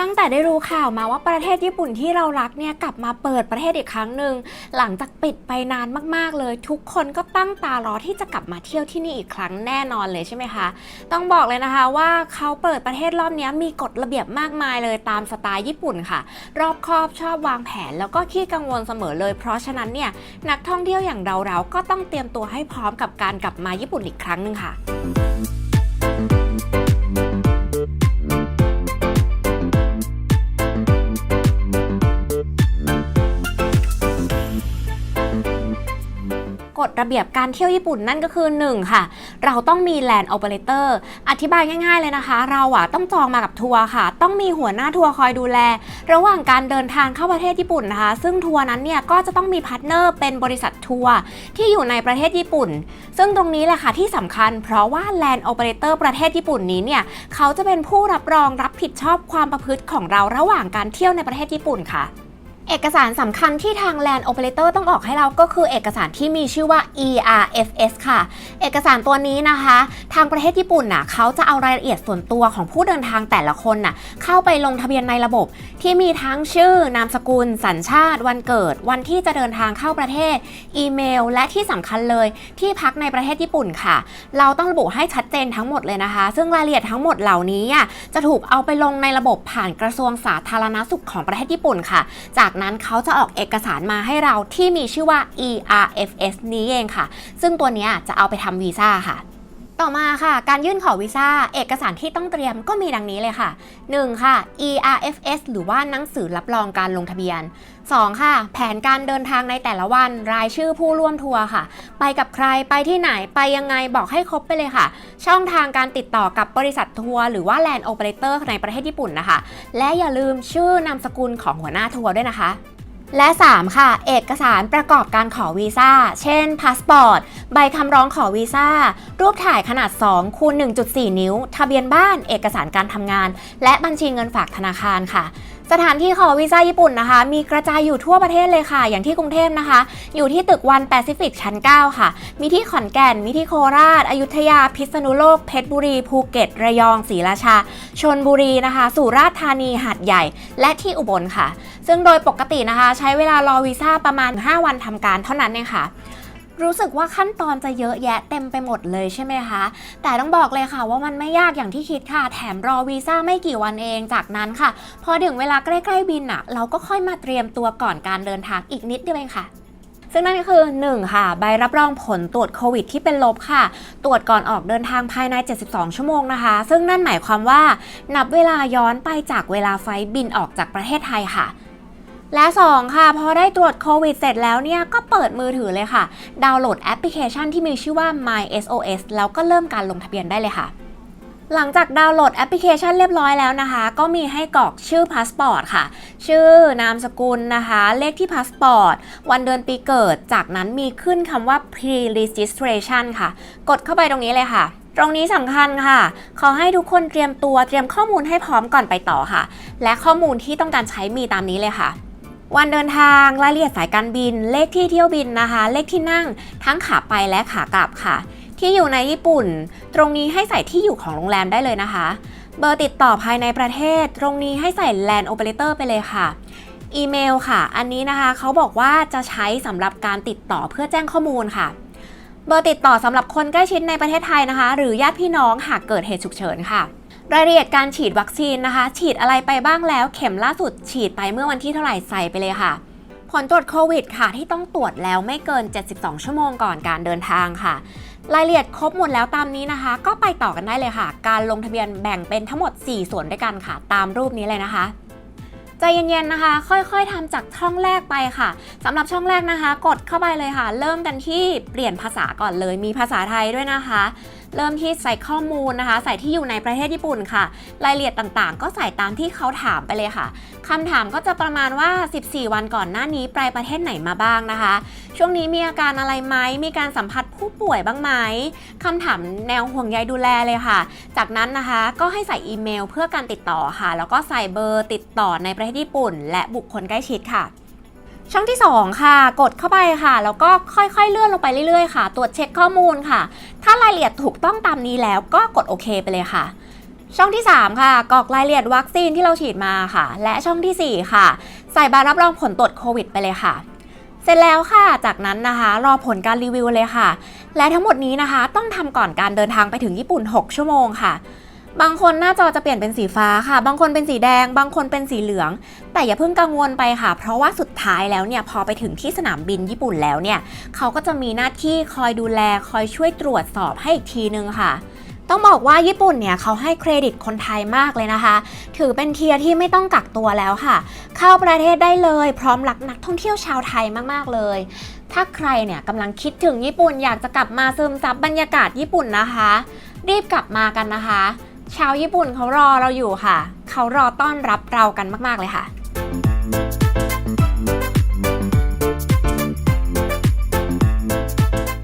ตั้งแต่ได้รู้ข่าวมาว่าประเทศญี่ปุ่นที่เรารักเนี่ยกลับมาเปิดประเทศอีกครั้งหนึ่งหลังจากปิดไปนานมากๆเลย ทุกคนก็ตั้งตารอที่จะกลับมาเที่ยวที่นี่อีกครั้งแน่นอนเลยใช่ไหมคะ ต้องบอกเลยนะคะว่าเขาเปิดประเทศรอบนี้มีกฎระเบียบมากมายเลยตามสไตล์ญี่ปุ่นค่ะ รอบคอบชอบวางแผน แล้วก็ขี้กังวลเสมอเลย เพราะฉะนั้นเนี่ยนักท่องเที่ยวอย่างเราๆก็ต้องเตรียมตัวให้พร้อมกับการกลับมาญี่ปุ่นอีกครั้งหนึ่งค่ะ กฎระเบียบการเที่ยวญี่ปุ่นนั่นก็คือ 1 ค่ะ เราต้องมี Land Operator อธิบายง่าย ๆเลยนะคะ เราอะต้องจองมากับทัวร์ค่ะ ต้องมีหัวหน้าทัวร์คอยดูแล ระหว่างการเดินทางเข้าประเทศญี่ปุ่นนะคะ ซึ่งทัวร์นั้นเนี่ยก็จะต้องมีพาร์ทเนอร์เป็นบริษัททัวร์ที่อยู่ในประเทศญี่ปุ่น ซึ่งตรงนี้แหละค่ะที่สำคัญ เพราะว่า Land Operator ประเทศญี่ปุ่นนี้เนี่ยเขาจะเป็นผู้รับรองรับผิดชอบความประพฤติของเราระหว่างการเที่ยวในประเทศญี่ปุ่นค่ะ เอกสารสำคัญที่ทาง Land Operator ต้องออกให้เราก็คือเอกสารที่มีชื่อว่า ERFS ค่ะ เอกสารตัวนี้นะคะ ทางประเทศญี่ปุ่นน่ะเขาจะเอารายละเอียดส่วนตัวของผู้เดินทางแต่ละคนน่ะเข้าไปลงทะเบียนในระบบ ที่มีทั้งชื่อนามสกุล สัญชาติ วันเกิด วันที่จะเดินทางเข้าประเทศ อีเมล และที่สำคัญเลยที่พักในประเทศญี่ปุ่นค่ะ เราต้องระบุให้ชัดเจนทั้งหมดเลยนะคะ ซึ่งรายละเอียดทั้งหมดเหล่านี้อะจะถูกเอาไปลงในระบบผ่านกระทรวงสาธารณสุขของประเทศญี่ปุ่นค่ะ จากนั้นเขาจะออกเอกสารมาให้เราที่มีชื่อว่า ERFS นี้เองค่ะ ซึ่งตัวนี้จะเอาไปทำวีซ่าค่ะ ต่อมาค่ะ การยื่นขอวีซ่า เอกสารที่ต้องเตรียมก็มีดังนี้เลยค่ะ 1. ค่ะ ERFS หรือว่าหนังสือรับรองการลงทะเบียน 2. ค่ะ แผนการเดินทางในแต่ละวัน รายชื่อผู้ร่วมทัวร์ค่ะ ไปกับใคร ไปที่ไหน ไปยังไง บอกให้ครบไปเลยค่ะ ช่องทางการติดต่อกับบริษัททัวร์หรือว่า Land Operator ในประเทศญี่ปุ่นนะคะ และอย่าลืมชื่อนามสกุลของหัวหน้าทัวร์ด้วยนะคะ และ 3 ค่ะ เอกสารประกอบการขอวีซ่า เช่น พาสปอร์ต ใบคำร้องขอวีซ่า รูปถ่ายขนาด2คูณ1.4 นิ้ว ทะเบียนบ้าน เอกสารการทำงาน และบัญชีเงินฝากธนาคารค่ะ สถานที่ขอวีซ่าญี่ปุ่นนะคะ มีกระจายอยู่ทั่วประเทศเลยค่ะ อย่างที่กรุงเทพนะคะ อยู่ที่ตึกวันแปซิฟิกชั้น 9 ค่ะ มีที่ขอนแก่น มีที่โคราช อยุธยา พิษณุโลก เพชรบุรี ภูเก็ต ระยอง ศรีราชา ชนบุรีนะคะ สุราษฎร์ธานี หาดใหญ่ และที่อุบลค่ะ ซึ่งโดยปกตินะคะ ใช้เวลารอวีซ่าประมาณ 5 วันทำการเท่านั้นเองค่ะ รู้สึกว่าขั้นตอนจะเยอะแยะเต็มไปหมดเลยใช่ไหมคะ แต่ต้องบอกเลยค่ะว่ามันไม่ยากอย่างที่คิดค่ะ แถมรอวีซ่าไม่กี่วันเองจากนั้นค่ะ พอถึงเวลาใกล้ๆบินอะเราก็ค่อยมาเตรียมตัวก่อนการเดินทางอีกนิดเดียวเองค่ะซึ่งนั่นก็คือ 1 ค่ะ ใบรับรองผลตรวจโควิดที่เป็นลบค่ะ ตรวจก่อนออกเดินทางภายใน 72 ชั่วโมงนะคะ ซึ่งนั่นหมายความว่า นับเวลาย้อนไปจากเวลาไฟบินออกจากประเทศไทยค่ะ และ 2 ค่ะ พอได้ตรวจโควิดเสร็จแล้วเนี่ยก็เปิดมือถือเลยค่ะ ดาวน์โหลดแอปพลิเคชันที่มีชื่อว่า My SOS แล้วก็เริ่มการลงทะเบียนได้เลยค่ะหลังจากดาวน์โหลดแอปพลิเคชันเรียบร้อยแล้วนะคะ ก็มีให้กรอกชื่อพาสปอร์ตค่ะ ชื่อนามสกุลนะคะ เลขที่พาสปอร์ต วันเดือนปีเกิด จากนั้นมีขึ้นคำว่า pre-registration ค่ะ กดเข้าไปตรงนี้เลยค่ะ ตรงนี้สำคัญค่ะ ขอให้ทุกคนเตรียมตัวเตรียมข้อมูลให้พร้อมก่อนไปต่อค่ะ และข้อมูลที่ต้องการใช้มีตามนี้เลยค่ะ วันเดินทาง รายละเอียดสายการบิน เลขที่เที่ยวบินนะคะ เลขที่นั่ง ทั้งขาไปและขากลับค่ะ ที่อยู่ในญี่ปุ่น ตรงนี้ให้ใส่ที่อยู่ของโรงแรมได้เลยนะคะ เบอร์ติดต่อภายในประเทศ ตรงนี้ให้ใส่ Land Operator ไปเลยค่ะอีเมลค่ะ อันนี้นะคะเขาบอกว่าจะใช้สำหรับการติดต่อเพื่อแจ้งข้อมูลค่ะ เบอร์ติดต่อสำหรับคนใกล้ชิดในประเทศไทยนะคะ หรือญาติพี่น้องหากเกิดเหตุฉุกเฉินค่ะ รายละเอียดการฉีดวัคซีนนะคะ ฉีดอะไรไปบ้างแล้ว เข็มล่าสุดฉีดไปเมื่อวันที่เท่าไหร่ใส่ไปเลยค่ะ ผลตรวจโควิดค่ะ ที่ต้องตรวจแล้วไม่เกิน 72 ชั่วโมงก่อนการเดินทางค่ะ รายละเอียดครบหมดแล้วตามนี้นะคะ ก็ไปต่อกันได้เลยค่ะ การลงทะเบียนแบ่งเป็นทั้งหมด 4 ส่วนด้วยกันค่ะ ตามรูปนี้เลยนะคะใจเย็นๆนะคะ ค่อยๆทำจากช่องแรกไปค่ะสำหรับช่องแรกนะคะ กดเข้าไปเลยค่ะ เริ่มกันที่เปลี่ยนภาษาก่อนเลย มีภาษาไทยด้วยนะคะ เริ่มที่ใส่ข้อมูลนะคะ ใส่ที่อยู่ในประเทศญี่ปุ่นค่ะ รายละเอียดต่างๆ ก็ใส่ตามที่เขาถามไปเลยค่ะคำถามก็จะประมาณว่า 14 วันก่อนหน้านี้ไปประเทศไหนมาบ้างนะคะ ช่วงนี้มีอาการอะไรไหมมีการสัมผัสผู้ป่วยบ้างไหมคำถามแนวห่วงใยดูแลเลยค่ะ จากนั้นนะคะก็ให้ใส่อีเมลเพื่อการติดต่อค่ะ แล้วก็ใส่เบอร์ติดต่อในประเทศญี่ปุ่น และบุคคลใกล้ชิดค่ะช่องที่ 2 ค่ะ กดเข้าไปค่ะ แล้วก็ค่อยๆ เลื่อนลงไปเรื่อยๆ ค่ะ ตรวจเช็คข้อมูลค่ะ ถ้ารายละเอียดถูกต้องตามนี้แล้วก็กดโอเคไปเลยค่ะ ช่องที่ 3 ค่ะกรอกรายละเอียดวัคซีนที่เราฉีดมาค่ะ และช่องทีสี่ 4 ค่ะ ใส่ใบรับรองผลตรวจโควิดไปเลยค่ะเสร็จแล้วค่ะ จากนั้นนะคะ รอผลการรีวิวเลยค่ะ และทั้งหมดนี้นะคะ ต้องทำก่อนการเดินทางไปถึงญี่ปุ่น 6 ชั่วโมงค่ะ บางคนหน้าจอจะเปลี่ยนเป็นสีฟ้าค่ะ บางคนเป็นสีแดง บางคนเป็นสีเหลือง แต่อย่าเพิ่งกังวลไปค่ะ เพราะว่าสุดท้ายแล้วเนี่ยพอไปถึงที่สนามบินญี่ปุ่นแล้วเนี่ยเขาก็จะมีหน้าที่คอยดูแลคอยช่วยตรวจสอบให้อีกทีนึงค่ะต้องบอกว่าญี่ปุ่นเนี่ยเขาให้เครดิตคนไทยมากเลยนะคะ ถือเป็นเทียที่ไม่ต้องกักตัวแล้วค่ะ เข้าประเทศได้เลย พร้อมรักนักท่องเที่ยวชาวไทยมากๆเลย ถ้าใครเนี่ยกำลังคิดถึงญี่ปุ่นอยากจะกลับมาซึมซับบรรยากาศญี่ปุ่นนะคะ รีบกลับมากันนะคะ ชาวญี่ปุ่นเขารอเราอยู่ค่ะ เขารอต้อนรับเรากันมาก ๆ เลยค่ะ